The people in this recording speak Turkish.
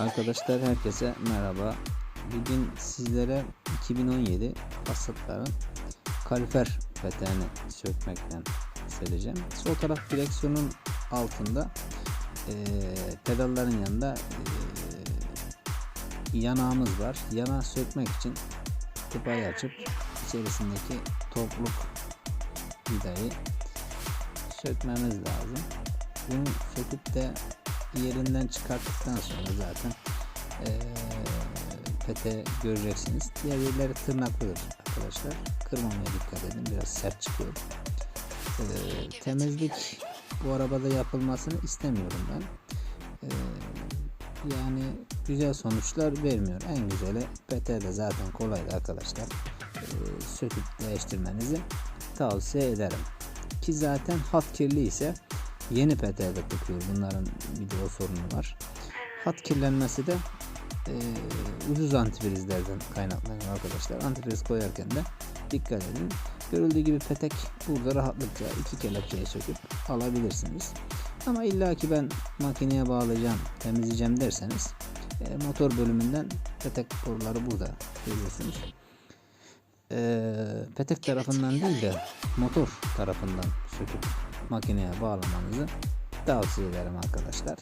Arkadaşlar herkese merhaba. Bugün sizlere 2017 Passat'ların kalifer peteğini sökmekten söyleyeceğim. Sol taraf direksiyonun altında eee, pedalların yanında eee, yanağımız var. Yanağı sökmek için tıpayı açıp içerisindeki topluk vidayı sökmemiz lazım. Bunu söküp de yerinden çıkarttıktan sonra zaten eee pete göreceksiniz. Diğer yerleri tırnaklıdır arkadaşlar. Kırmamaya dikkat edin. Biraz sert çıkıyor. Temizlik bu arabada yapılmasını istemiyorum ben. Yani güzel sonuçlar vermiyor. En güzeli pete de zaten kolaydı arkadaşlar. Söküp değiştirmenizi tavsiye ederim. Ki zaten hat kirli ise yeni peteğe takıyor. Bunların bir de o sorunu var. Hat kirlenmesi de e, ucuz antifrizlerden kaynaklanıyor arkadaşlar. Antifriz koyarken de dikkat edin. Görüldüğü gibi petek burada rahatlıkla iki kelepçeyi söküp alabilirsiniz. Ama illaki ben makineye bağlayacağım, temizleyeceğim derseniz e, motor bölümünden petek boruları burada görüyorsunuz. E, petek tarafından değil de motor tarafından söküp makineye bağlamanızı tavsiye ederim arkadaşlar.